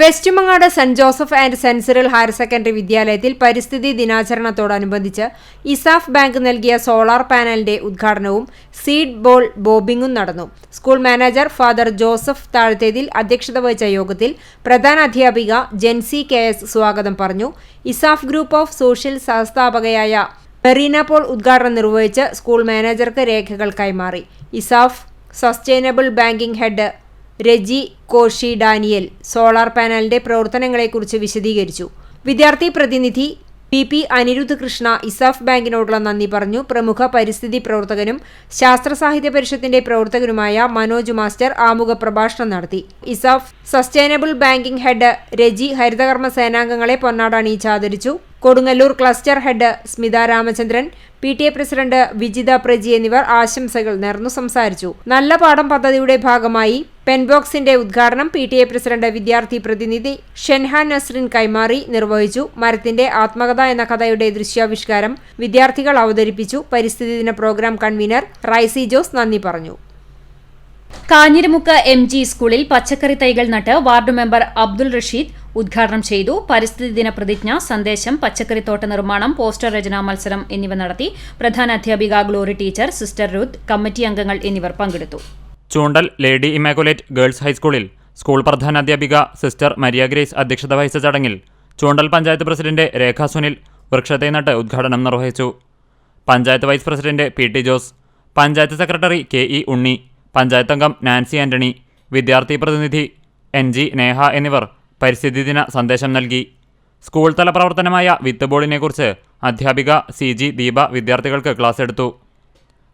വെസ്റ്റുമങ്ങാട് സെന്റ് ജോസഫ് ആൻഡ് സെൻസറൽ സിറിൽ ഹയർ സെക്കൻഡറി വിദ്യാലയത്തിൽ പരിസ്ഥിതി ദിനാചരണത്തോടനുബന്ധിച്ച് ഇസാഫ് ബാങ്ക് നൽകിയ സോളാർ പാനലിന്റെ ഉദ്ഘാടനവും സീഡ് ബോൾ ബോബിംഗും നടന്നു. School manager father Joseph Thazhathethil അധ്യക്ഷത വഹിച്ച യോഗത്തിൽ പ്രധാന അധ്യാപിക ജെൻസി കെ എസ് സ്വാഗതം പറഞ്ഞു. ഇസാഫ് ഗ്രൂപ്പ് ഓഫ് സോഷ്യൽ സഹസ്ഥാപകയായ മെറീന പോൾ ഉദ്ഘാടനം നിർവഹിച്ച് സ്കൂൾ മാനേജർക്ക് രേഖകൾ കൈമാറി. ESAF sustainable banking head Reji Koshy Daniel solar പാനലിന്റെ പ്രവർത്തനങ്ങളെക്കുറിച്ച് വിശദീകരിച്ചു. വിദ്യാർത്ഥി പ്രതിനിധി പി പി അനിരുദ്ധ് കൃഷ്ണ ഇസാഫ് ബാങ്കിനോടുള്ള നന്ദി പറഞ്ഞു. പ്രമുഖ പരിസ്ഥിതി പ്രവർത്തകനും ശാസ്ത്ര സാഹിത്യ പരിഷത്തിന്റെ പ്രവർത്തകനുമായ മനോജ് മാസ്റ്റർ ആമുഖ പ്രഭാഷണം നടത്തി. ESAF sustainable banking head Reji ഹരിതകർമ്മ സേനാംഗങ്ങളെ പൊന്നാട അണിയിച്ച് ആദരിച്ചു. Kodungallur cluster head Smitha Ramachandran P T A president Vijitha Preji എന്നിവർ ആശംസകൾ നേർന്നു സംസാരിച്ചു. നല്ല പാഠം പദ്ധതിയുടെ ഭാഗമായി പെൻബോക്സിന്റെ ഉദ്ഘാടനം പി ടി എ പ്രസിഡന്റ് വിദ്യാർത്ഥി പ്രതിനിധി ഷെൻഹാൻ നസ്രിൻ കൈമാറി നിർവഹിച്ചു. മരത്തിന്റെ ആത്മകഥ എന്ന കഥയുടെ ദൃശ്യാവിഷ്കാരം വിദ്യാർത്ഥികൾ അവതരിപ്പിച്ചു. പരിസ്ഥിതി ദിന പ്രോഗ്രാം കൺവീനർ റൈസി ജോസ് നന്ദി പറഞ്ഞു. കാഞ്ഞിരമുക്ക് എം ജി സ്കൂളിൽ പച്ചക്കറി തൈകൾ നട്ട് വാർഡ് മെമ്പർ അബ്ദുൾ റഷീദ് ഉദ്ഘാടനം ചെയ്തു. പരിസ്ഥിതി ദിന പ്രതിജ്ഞ സന്ദേശം പച്ചക്കറിത്തോട്ട നിർമ്മാണം പോസ്റ്റർ രചനാ മത്സരം എന്നിവ നടത്തി. പ്രധാന അധ്യാപിക Glory teacher sister Ruth committee അംഗങ്ങൾ എന്നിവർ പങ്കെടുത്തു. ചൂണ്ടൽ ലേഡി ഇമാക്കുലേറ്റ് ഗേൾസ് ഹൈസ്കൂളിൽ സ്കൂൾ പ്രധാനാധ്യാപിക സിസ്റ്റർ മരിയ ഗ്രേസ് അധ്യക്ഷത വഹിച്ച ചടങ്ങിൽ ചൂണ്ടൽ പഞ്ചായത്ത് പ്രസിഡന്റ് രേഖ സുനിൽ വൃക്ഷത്തെ നട്ട് ഉദ്ഘാടനം നിർവഹിച്ചു. Panchayat vice president P T Jose panchayat secretary K E Unni panchayat അംഗം നാൻസി ആന്റണി വിദ്യാർത്ഥി പ്രതിനിധി എൻ ജി നേഹ എന്നിവർ പരിസ്ഥിതി ദിന സന്ദേശം നൽകി. സ്കൂൾ തല പ്രവർത്തനമായ വിത്ത് ബോളിനെക്കുറിച്ച് അധ്യാപിക സി ജി ദീപ വിദ്യാർത്ഥികൾക്ക് ക്ലാസ് എടുത്തു.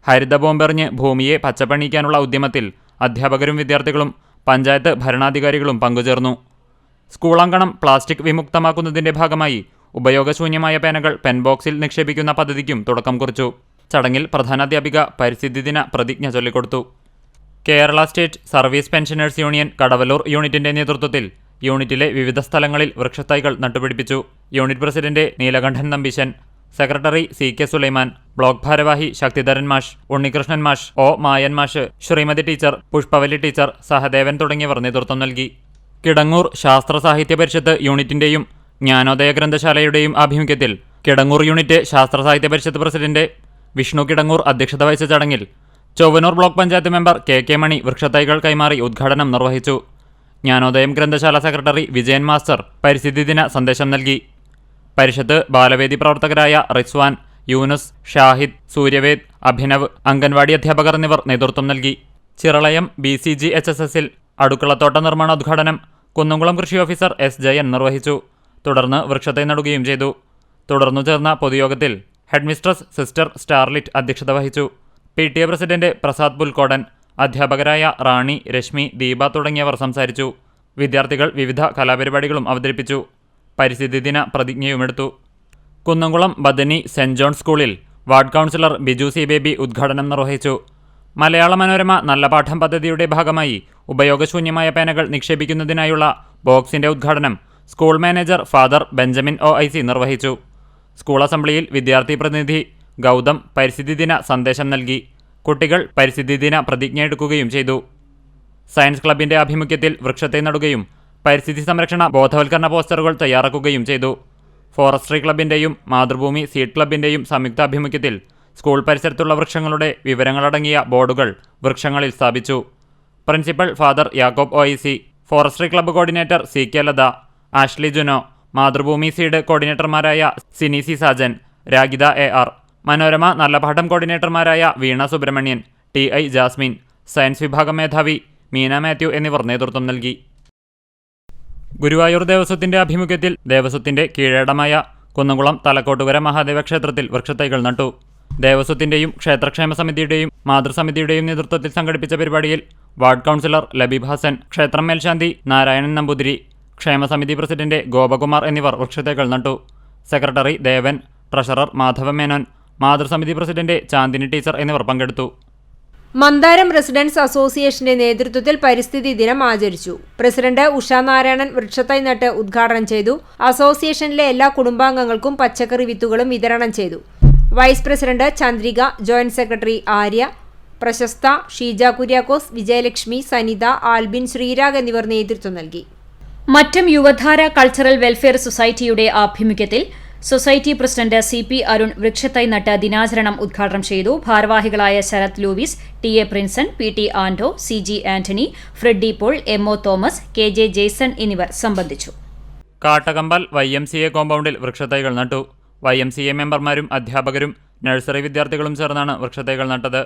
ഹരിത ബോംബെറിഞ്ഞ് ഭൂമിയെ പച്ചപ്പണിയിക്കാനുള്ള ഉദ്യമത്തിൽ അധ്യാപകരും വിദ്യാർത്ഥികളും പഞ്ചായത്ത് ഭരണാധികാരികളും പങ്കുചേർന്നു. സ്കൂളങ്കണം പ്ലാസ്റ്റിക് വിമുക്തമാക്കുന്നതിന്റെ ഭാഗമായി ഉപയോഗശൂന്യമായ പേനകൾ പെൻബോക്സിൽ നിക്ഷേപിക്കുന്ന പദ്ധതിക്കും തുടക്കം കുറിച്ചു. ചടങ്ങിൽ പ്രധാനാധ്യാപിക പരിസ്ഥിതി ദിന പ്രതിജ്ഞ ചൊല്ലിക്കൊടുത്തു. Kerala state service pensioners union Kadavallur യൂണിറ്റിന്റെ നേതൃത്വത്തിൽ യൂണിറ്റിലെ വിവിധ സ്ഥലങ്ങളിൽ വൃക്ഷത്തൈകൾ നട്ടുപിടിപ്പിച്ചു. Unit president Neelakantan Nambeesan secretary C K Sulaiman block ഭാരവാഹി ശക്തിധരൻ മാഷ് ഉണ്ണികൃഷ്ണൻ മാഷ് ഒ മായൻ മാഷ് ശ്രീമതി ടീച്ചർ പുഷ്പവലി ടീച്ചർ സഹദേവൻ തുടങ്ങിയവർ നേതൃത്വം നൽകി. കിടങ്ങൂർ ശാസ്ത്ര സാഹിത്യ പരിഷത്ത് യൂണിറ്റിന്റെയും ജ്ഞാനോദയ ഗ്രന്ഥശാലയുടെയും ആഭിമുഖ്യത്തിൽ കിടങ്ങൂർ യൂണിറ്റ് ശാസ്ത്ര സാഹിത്യ പരിഷത്ത് പ്രസിഡന്റ് വിഷ്ണു കിടങ്ങൂർ അധ്യക്ഷത വഹിച്ച ചടങ്ങിൽ Chovvannur block panchayat member K K Mani വൃക്ഷത്തൈകൾ കൈമാറി ഉദ്ഘാടനം നിർവഹിച്ചു. ജ്ഞാനോദയം ഗ്രന്ഥശാല സെക്രട്ടറി വിജയൻ മാസ്റ്റർ പരിസ്ഥിതി ദിന സന്ദേശം നൽകി. പരിഷത്ത് ബാലവേദി പ്രവർത്തകരായ റിസ്വാൻ യൂനുസ് ഷാഹിദ് സൂര്യവേദ് അഭിനവ് അംഗൻവാടി അധ്യാപകർ എന്നിവർ നേതൃത്വം നൽകി. Chiralayam B C G H S എസിൽ അടുക്കളത്തോട്ട നിർമ്മാണോദ്ഘാടനം കുന്നംകുളം കൃഷി ഓഫീസർ എസ് ജയൻ നിർവഹിച്ചു. തുടർന്ന് വൃക്ഷത്തെ നടുകയും ചെയ്തു. തുടർന്നു ചേർന്ന പൊതുയോഗത്തിൽ ഹെഡ്മിസ്ട്രസ് സിസ്റ്റർ സ്റ്റാർലിറ്റ് അധ്യക്ഷത വഹിച്ചു. P T A president Prasad Pulkodan അധ്യാപകരായ റാണി രശ്മി ദീപ തുടങ്ങിയവർ സംസാരിച്ചു. വിദ്യാർത്ഥികൾ വിവിധ കലാപരിപാടികളും അവതരിപ്പിച്ചു. പരിസ്ഥിതി ദിന പ്രതിജ്ഞയുമെടുത്തു കുന്നംകുളം ബദനി സെന്റ് ജോൺ സ്കൂളിൽ ward councillor Biju C Baby ഉദ്ഘാടനം നിർവഹിച്ചു. മലയാള മനോരമ നല്ല പാഠം പദ്ധതിയുടെ ഭാഗമായി ഉപയോഗശൂന്യമായ പേനകൾ നിക്ഷേപിക്കുന്നതിനായുള്ള ബോക്സിന്റെ ഉദ്ഘാടനം school manager father Benjamin O I C നിർവഹിച്ചു. സ്കൂൾ അസംബ്ലിയിൽ വിദ്യാർത്ഥി പ്രതിനിധി ഗൗതം പരിസ്ഥിതി ദിന സന്ദേശം നൽകി. കുട്ടികൾ പരിസ്ഥിതി ദിന പ്രതിജ്ഞ എടുക്കുകയും ചെയ്തു. സയൻസ് ക്ലബിന്റെ ആഭിമുഖ്യത്തിൽ വൃക്ഷത്തെ നടുകയും പരിസ്ഥിതി സംരക്ഷണ ബോധവൽക്കരണ പോസ്റ്ററുകൾ തയ്യാറാക്കുകയും ചെയ്തു. ഫോറസ്ട്രി ക്ലബിന്റെയും മാതൃഭൂമി സീഡ് ക്ലബിന്റെയും സംയുക്താഭിമുഖ്യത്തിൽ സ്കൂൾ പരിസരത്തുള്ള വൃക്ഷങ്ങളുടെ വിവരങ്ങളടങ്ങിയ ബോർഡുകൾ വൃക്ഷങ്ങളിൽ സ്ഥാപിച്ചു. Principal father Yakob O forestry club coordinator C K Latha Ashley Juno Mathrubhumi seed കോർഡിനേറ്റർമാരായ സിനിസി Sajan Ragitha A R Manorama നല്ല പാഠം കോർഡിനേറ്റർമാരായ Veena Subramanian T I Jasmine science വിഭാഗം മേധാവി മീന മാത്യു എന്നിവർ നേതൃത്വം നൽകി. ഗുരുവായൂർ ദേവസ്വത്തിന്റെ ആഭിമുഖ്യത്തിൽ ദേവസ്വത്തിന്റെ കീഴടമായ കുന്നംകുളം തലക്കോട്ടുകര മഹാദേവ ക്ഷേത്രത്തിൽ വൃക്ഷത്തൈകൾ നട്ടു. ദേവസ്വത്തിന്റെയും ക്ഷേത്രക്ഷേമ സമിതിയുടെയും മാതൃസമിതിയുടെയും നേതൃത്വത്തിൽ സംഘടിപ്പിച്ച പരിപാടിയിൽ വാർഡ് കൗൺസിലർ ലബീബ് ഹസൻ ക്ഷേത്രം മേൽശാന്തി നാരായണൻ നമ്പൂതിരി ക്ഷേമസമിതി പ്രസിഡന്റ് ഗോപകുമാർ എന്നിവർ വൃക്ഷത്തൈകൾ നട്ടു. സെക്രട്ടറി ദേവൻ ട്രഷറർ മാധവ മേനോൻ മാതൃസമിതി പ്രസിഡന്റ് ചാന്ദിനി ടീച്ചർ എന്നിവർ പങ്കെടുത്തു. മന്ദാരം റെസിഡൻസ് അസോസിയേഷന്റെ നേതൃത്വത്തിൽ പരിസ്ഥിതി ദിനം ആചരിച്ചു. പ്രസിഡന്റ് ഉഷാനാരായണൻ വൃക്ഷത്തൈ നട്ട് ഉദ്ഘാടനം ചെയ്തു. അസോസിയേഷനിലെ എല്ലാ കുടുംബാംഗങ്ങൾക്കും പച്ചക്കറി വിത്തുകളും വിതരണം ചെയ്തു. Vice president Chandrika joint secretary Arya പ്രശസ്ത ഷീജ കുര്യാക്കോസ് വിജയലക്ഷ്മി സനിത ആൽബിൻ ശ്രീരാഗ് എന്നിവർ നേതൃത്വം നൽകി. മറ്റം യുവധാര കൾച്ചറൽ വെൽഫെയർ സൊസൈറ്റിയുടെ ആഭിമുഖ്യത്തിൽ society president C P Arun വൃക്ഷത്തൈ നട്ട് ദിനാചരണം ഉദ്ഘാടനം ചെയ്തു. ഭാരവാഹികളായ Sarath Louis T A Prinson P T Anto C G Antony Freddy Paul M O Thomas K J Jaison എന്നിവർ സംബന്ധിച്ചു. Kattakambal Y M C A കോമ്പൗണ്ടിൽ വൃക്ഷത്തൈകൾ നട്ടു. വൈ എം സി എ മെമ്പർമാരും അധ്യാപകരും നഴ്സറി വിദ്യാർത്ഥികളും ചേർന്നാണ് വൃക്ഷത്തൈകൾ നട്ടത്.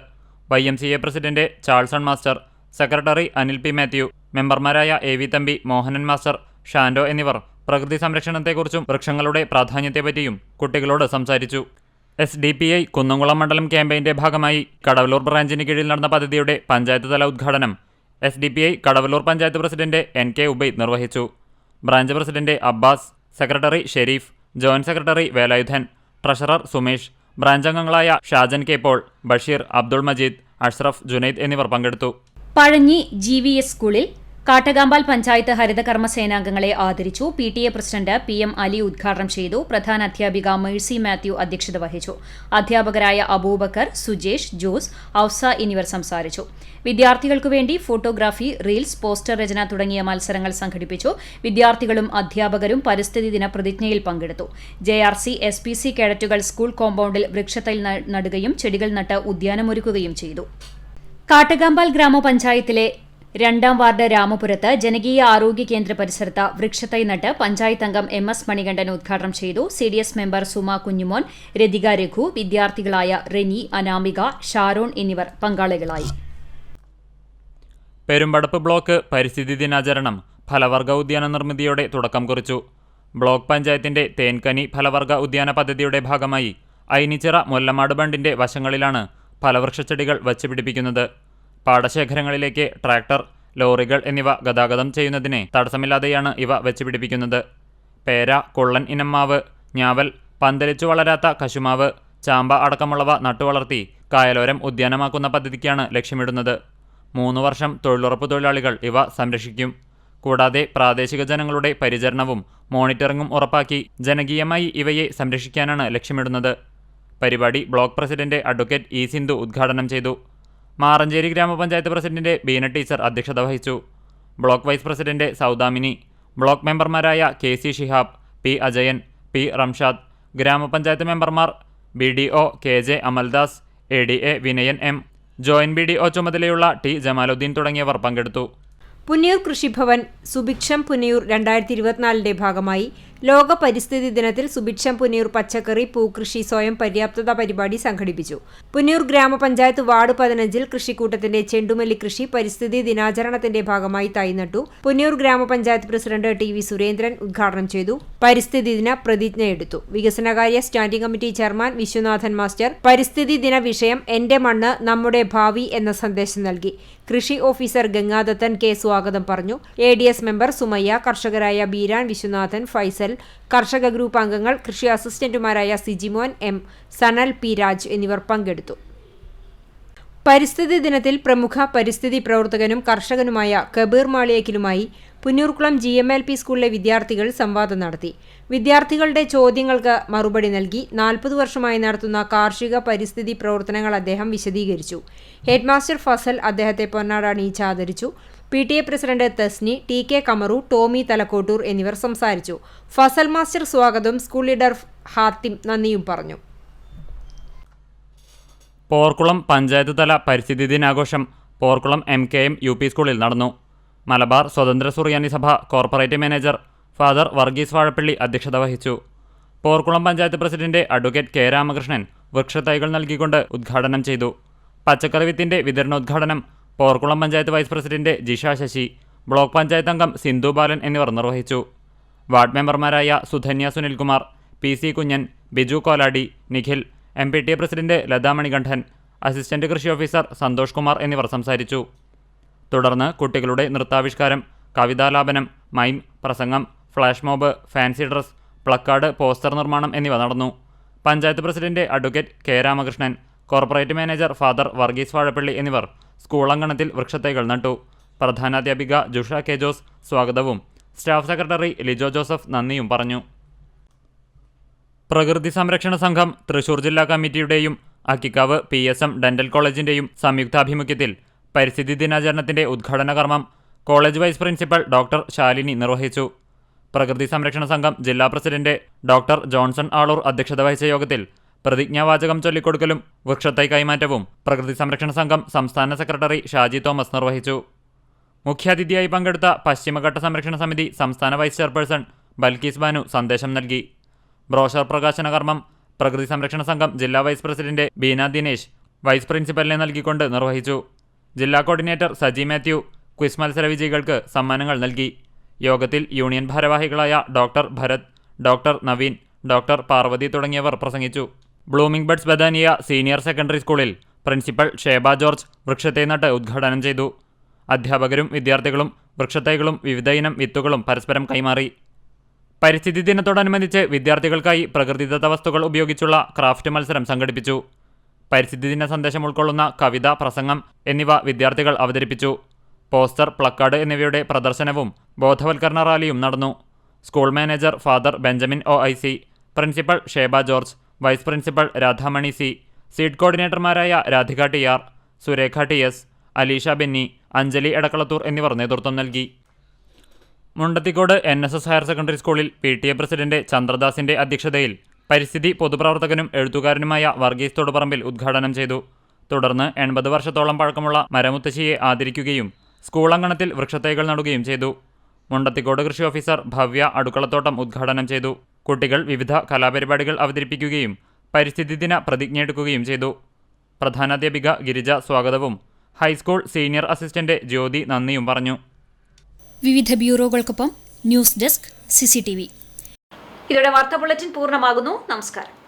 Y M C A president Charleson master secretary Anil P Mathew മെമ്പർമാരായ A V Thampi Mohanan master Shando എന്നിവർ പ്രകൃതി സംരക്ഷണത്തെക്കുറിച്ചും വൃക്ഷങ്ങളുടെ പ്രാധാന്യത്തെപ്പറ്റിയും കുട്ടികളോട് സംസാരിച്ചു. S D P I Kunnamkulam മണ്ഡലം ക്യാമ്പയിന്റെ ഭാഗമായി കടവലൂർ ബ്രാഞ്ചിന് കീഴിൽ നടന്ന പദ്ധതിയുടെ പഞ്ചായത്ത് തല ഉദ്ഘാടനം S D P I Kadavallur panchayat president N K Ubai നിർവഹിച്ചു. Branch president Abbas secretary Shareef joint secretary Velayudhan treasurer Sumesh branch അംഗങ്ങളായ ഷാജൻ കെ പോൾ ബഷീർ അബ്ദുൾ മജീദ് അഷ്റഫ് ജുനൈദ് എന്നിവർ പങ്കെടുത്തു. പഴഞ്ഞി ജി സ്കൂളിൽ കാട്ടകാമ്പാൽ പഞ്ചായത്ത് ഹരിതകർമ്മ സേനാംഗങ്ങളെ ആദരിച്ചു. P T A president P M Ali ഉദ്ഘാടനം ചെയ്തു. പ്രധാന അധ്യാപിക മേഴ്സി മാത്യു അധ്യക്ഷത വഹിച്ചു. അധ്യാപകരായ അബൂബക്കർ സുജേഷ് ജോസ് ഔസ എന്നിവർ സംസാരിച്ചു. വിദ്യാർത്ഥികൾക്കു വേണ്ടി ഫോട്ടോഗ്രാഫി റീൽസ് പോസ്റ്റർ രചന തുടങ്ങിയ മത്സരങ്ങൾ സംഘടിപ്പിച്ചു. വിദ്യാർത്ഥികളും അധ്യാപകരും പരിസ്ഥിതി ദിന പ്രതിജ്ഞയിൽ പങ്കെടുത്തു. J R C S P C കേഡറ്റുകൾ school കോമ്പൗണ്ടിൽ വൃക്ഷത്തൈ നടുകയും ചെടികൾ നട്ട് ഉദ്യാനമൊരുക്കുകയും ചെയ്തു. കാട്ടകാമ്പാൽ ഗ്രാമപഞ്ചായത്തിലെ രണ്ടാം വാർഡ് രാമപുരത്ത് ജനകീയ ആരോഗ്യ കേന്ദ്ര പരിസരത്ത് വൃക്ഷത്തൈ നട്ട് പഞ്ചായത്ത് അംഗം എം എസ് മണികണ്ഠൻ ഉദ്ഘാടനം ചെയ്തു. C D S member Suma Kunjumon Rathika Raghu വിദ്യാർത്ഥികളായ Reni Anamika Sharon എന്നിവർ പങ്കാളികളായി. പെരുമ്പടപ്പ് ബ്ലോക്ക് പരിസ്ഥിതി ദിനാചരണം ഫലവർഗ ഉദ്യാന നിർമ്മിതിയോടെ തുടക്കം കുറിച്ചു. ബ്ലോക്ക് പഞ്ചായത്തിന്റെ തേൻകനി ഫലവർഗ ഉദ്യാന പദ്ധതിയുടെ ഭാഗമായി ഐനിച്ചിറ മുല്ലമാട് ബണ്ടിന്റെ വശങ്ങളിലാണ് ഫലവൃക്ഷച്ചെടികൾ വച്ചുപിടിപ്പിക്കുന്നത്. പാടശേഖരങ്ങളിലേക്ക് ട്രാക്ടർ ലോറികൾ എന്നിവ ഗതാഗതം ചെയ്യുന്നതിന് തടസ്സമില്ലാതെയാണ് ഇവ വെച്ചുപിടിപ്പിക്കുന്നത്. പേര കൊള്ളൻ ഇനം മാവ് ഞാവൽ പന്തലിച്ചു വളരാത്ത കശുമാവ് ചാമ്പ അടക്കമുള്ളവ നട്ടുവളർത്തി കായലോരം ഉദ്യാനമാക്കുന്ന പദ്ധതിക്കാണ് ലക്ഷ്യമിടുന്നത്. മൂന്ന് വർഷം തൊഴിലുറപ്പ് തൊഴിലാളികൾ ഇവ സംരക്ഷിക്കും. കൂടാതെ പ്രാദേശിക ജനങ്ങളുടെ പരിചരണവും മോണിറ്ററിംഗും ഉറപ്പാക്കി ജനകീയമായി ഇവയെ സംരക്ഷിക്കാനാണ് ലക്ഷ്യമിടുന്നത്. പരിപാടി block president advocate E Sindhu ഉദ്ഘാടനം ചെയ്തു. മാറഞ്ചേരി ഗ്രാമപഞ്ചായത്ത് പ്രസിഡന്റ് ബീന ടീച്ചർ അധ്യക്ഷത വഹിച്ചു. Block vice president Saudamini block മെമ്പർമാരായ K C Shihab P Ajayan P Ramshad grama panchayat മെമ്പർമാർ B D O K J Amaldas A D A Vinayan M joint B D O ചുമതലയുള്ള T Jamaluddin തുടങ്ങിയവർ പങ്കെടുത്തു. പുന്നയൂർ കൃഷിഭവൻ സുഭിക്ഷം പുന്നയൂർ രണ്ടായിരത്തി ഇരുപത്തിനാലിന്റെ ഭാഗമായി ലോക പരിസ്ഥിതി ദിനത്തിൽ സുഭിക്ഷം പുനീർ പച്ചക്കറി പൂക്കൃഷി സ്വയം പര്യാപ്തത പരിപാടി സംഘടിപ്പിച്ചു. പുനീർ ഗ്രാമപഞ്ചായത്ത് വാർഡ് പതിനഞ്ചിൽ കൃഷിക്കൂട്ടത്തിന്റെ ചെണ്ടുമല്ലി കൃഷി പരിസ്ഥിതി ദിനാചരണത്തിന്റെ ഭാഗമായി തൈ തൈനട്ടു പുനീർ ഗ്രാമപഞ്ചായത്ത് പ്രസിഡന്റ് ടി വി സുരേന്ദ്രൻ ഉദ്ഘാടനം ചെയ്തു. പരിസ്ഥിതി ദിന പ്രതിജ്ഞ എടുത്തു. വികസനകാര്യ standing committee chairman Viswanathan master പരിസ്ഥിതി ദിന വിഷയം എന്റെ മണ്ണ് നമ്മുടെ ഭാവി എന്ന സന്ദേശം നൽകി. കൃഷി ഓഫീസർ ഗംഗാദത്തൻ കെ. സ്വാഗതം പറഞ്ഞു. എ മെമ്പർ സുമയ്യ കർഷകരായ ബീരാൻ വിശ്വനാഥൻ ഫൈസൽ കർഷക ഗ്രൂപ്പ് അംഗങ്ങൾ കൃഷി അസിസ്റ്റന്റുമാരായ സിജിമോൻ എം സനൽ പി രാജ് എന്നിവർ പങ്കെടുത്തു. പരിസ്ഥിതി ദിനത്തിൽ പ്രമുഖ പരിസ്ഥിതി പ്രവർത്തകനും കർഷകനുമായ Kabeer മാളിയക്കിലുമായി Punnoorkulam G M L P സ്കൂളിലെ വിദ്യാർത്ഥികൾ സംവാദം നടത്തി. വിദ്യാർത്ഥികളുടെ ചോദ്യങ്ങൾക്ക് മറുപടി നൽകി നാൽപ്പത് വർഷമായി നടത്തുന്ന കാർഷിക പരിസ്ഥിതി പ്രവർത്തനങ്ങൾ അദ്ദേഹം വിശദീകരിച്ചു. ഹെഡ്മാസ്റ്റർ ഫസൽ അദ്ദേഹത്തെ പൊന്നാട അണിയിച്ച് ആദരിച്ചു. P T A president Tasni T K Kamaru Tommy Thalakkottur എന്നിവർ സംസാരിച്ചു. ഫസൽ മാസ്റ്റർ സ്വാഗതം. സ്കൂൾ ലീഡർ ഹാത്തിം നന്ദിയും പറഞ്ഞു. പോർക്കുളം പഞ്ചായത്ത് തല പരിസ്ഥിതി ദിനാഘോഷം Porkulam M K M U P സ്കൂളിൽ നടന്നു. Malabar Swathantra Suriyani Sabha corporate manager father Varghese Vazhappally അധ്യക്ഷത വഹിച്ചു. Porkulam panchayat president advocate K Ramakrishnan വൃക്ഷത്തൈകൾ നൽകിക്കൊണ്ട് ഉദ്ഘാടനം ചെയ്തു. പച്ചക്കറി വിത്തിന്റെ വിതരണോദ്ഘാടനം Porkulam panchayat vice president Jisha Sasi block panchayat അംഗം സിന്ധു ബാലൻ എന്നിവർ നിർവഹിച്ചു. വാർഡ് മെമ്പർമാരായ Sudhanya Sunilkumar P C Kunjan Biju Koladi Nikhil M P T president Latha Manikandan assistant കൃഷി ഓഫീസർ സന്തോഷ് കുമാർ എന്നിവർ സംസാരിച്ചു. തുടർന്ന് കുട്ടികളുടെ നൃത്താവിഷ്കാരം കവിതാലാപനം മൈം പ്രസംഗം flash mob fancy dress placard poster നിർമ്മാണം എന്നിവ നടന്നു. Panchayat president advocate K Ramakrishnan corporate manager father Varghese Vazhappally എന്നിവർ സ്കൂൾ അങ്കണത്തിൽ വൃക്ഷത്തൈകൾ നട്ടു. പ്രധാനാധ്യാപിക ജുഷ കെ ജോസ് സ്വാഗതവും. സ്റ്റാഫ് സെക്രട്ടറി ലിജോ ജോസഫ് നന്ദിയും പറഞ്ഞു. പ്രകൃതി സംരക്ഷണ സംഘം തൃശൂർ ജില്ലാ കമ്മിറ്റിയുടെയും Akkikavu P S M dental കോളേജിന്റെയും സംയുക്താഭിമുഖ്യത്തിൽ പരിസ്ഥിതി ദിനാചരണത്തിന്റെ ഉദ്ഘാടന കർമ്മം college vice principal doctor Shalini നിർവഹിച്ചു. പ്രകൃതി സംരക്ഷണ സംഘം ജില്ലാ പ്രസിഡന്റ് ഡോക്ടർ ജോൺസൺ ആളൂർ അധ്യക്ഷത വഹിച്ച യോഗത്തിൽ പ്രതിജ്ഞാവാചകം ചൊല്ലിക്കൊടുക്കലും വൃക്ഷത്തൈ കൈമാറ്റവും പ്രകൃതി സംരക്ഷണ സംഘം സംസ്ഥാന സെക്രട്ടറി ഷാജി തോമസ് നിർവഹിച്ചു. മുഖ്യാതിഥിയായി പങ്കെടുത്ത പശ്ചിമഘട്ട സംരക്ഷണ സമിതി സംസ്ഥാന വൈസ് ചെയർപേഴ്സൺ ബൽക്കീസ് ബാനു സന്ദേശം നൽകി. ബ്രോഷർ പ്രകാശന കർമ്മം പ്രകൃതി സംരക്ഷണ സംഘം ജില്ലാ vice president Beena Dinesh vice പ്രിൻസിപ്പലിനെ നൽകിക്കൊണ്ട് നിർവഹിച്ചു. ജില്ലാ കോർഡിനേറ്റർ സജി മാത്യു ക്വിസ് മത്സര വിജയികൾക്ക് സമ്മാനങ്ങൾ നൽകി. യോഗത്തിൽ യൂണിയൻ ഭാരവാഹികളായ doctor Bharath doctor Naveen doctor Parvathy തുടങ്ങിയവർ പ്രസംഗിച്ചു. Blooming buds Bethania senior secondary സ്കൂളിൽ പ്രിൻസിപ്പൽ ഷേബ ജോർജ് വൃക്ഷത്തെ നട്ട് ഉദ്ഘാടനം ചെയ്തു. അധ്യാപകരും വിദ്യാർത്ഥികളും വൃക്ഷത്തൈകളും വിവിധ ഇനം വിത്തുകളും പരസ്പരം കൈമാറി. പരിസ്ഥിതി ദിനത്തോടനുബന്ധിച്ച് വിദ്യാർത്ഥികൾക്കായി പ്രകൃതിദത്ത വസ്തുക്കൾ ഉപയോഗിച്ചുള്ള ക്രാഫ്റ്റ് മത്സരം സംഘടിപ്പിച്ചു. പരിസ്ഥിതി ദിന സന്ദേശം ഉൾക്കൊള്ളുന്ന കവിത പ്രസംഗം എന്നിവ വിദ്യാർത്ഥികൾ അവതരിപ്പിച്ചു. പോസ്റ്റർ പ്ലക്കാർഡ് എന്നിവയുടെ പ്രദർശനവും ബോധവൽക്കരണ റാലിയും നടന്നു. School manager father Benjamin O I C principal Sheba George vice principal Radhamani C seed കോർഡിനേറ്റർമാരായ Radhika T R Surekha T S Aleesha Benny Anjali Edakkalathur എന്നിവർ നേതൃത്വം നൽകി. Mundathikode N S S higher secondary സ്കൂളിൽ P T A president ചന്ദ്രദാസിന്റെ അധ്യക്ഷതയിൽ പരിസ്ഥിതി പൊതുപ്രവർത്തകനും എഴുത്തുകാരനുമായ വർഗീസ് തൊടുപറമ്പിൽ ഉദ്ഘാടനം ചെയ്തു. തുടർന്ന് എൺപത് വർഷത്തോളം പഴക്കമുള്ള മരമുത്തശ്ശിയെ ആദരിക്കുകയും സ്കൂൾ അങ്കണത്തിൽ വൃക്ഷത്തൈകൾ നടുകയും ചെയ്തു. മുണ്ടത്തിക്കോട് കൃഷി ഓഫീസർ ഭവ്യ അടുക്കളത്തോട്ടം ഉദ്ഘാടനം ചെയ്തു. കുട്ടികൾ വിവിധ കലാപരിപാടികൾ അവതരിപ്പിക്കുകയും പരിസ്ഥിതി ദിന പ്രതിജ്ഞയെടുക്കുകയും ചെയ്തു. പ്രധാനാധ്യാപിക ഗിരിജ സ്വാഗതവും ഹൈസ്കൂൾ സീനിയർ അസിസ്റ്റന്റ് ജ്യോതി നന്ദിയും പറഞ്ഞു. വിവിധ ബ്യൂറോകൾക്കൊപ്പം ന്യൂസ് ഡെസ്ക് സിസിടിവി. ഇതോടെ വാർത്താ ബുള്ളറ്റിൻ പൂർണമാകുന്നു. നമസ്കാരം.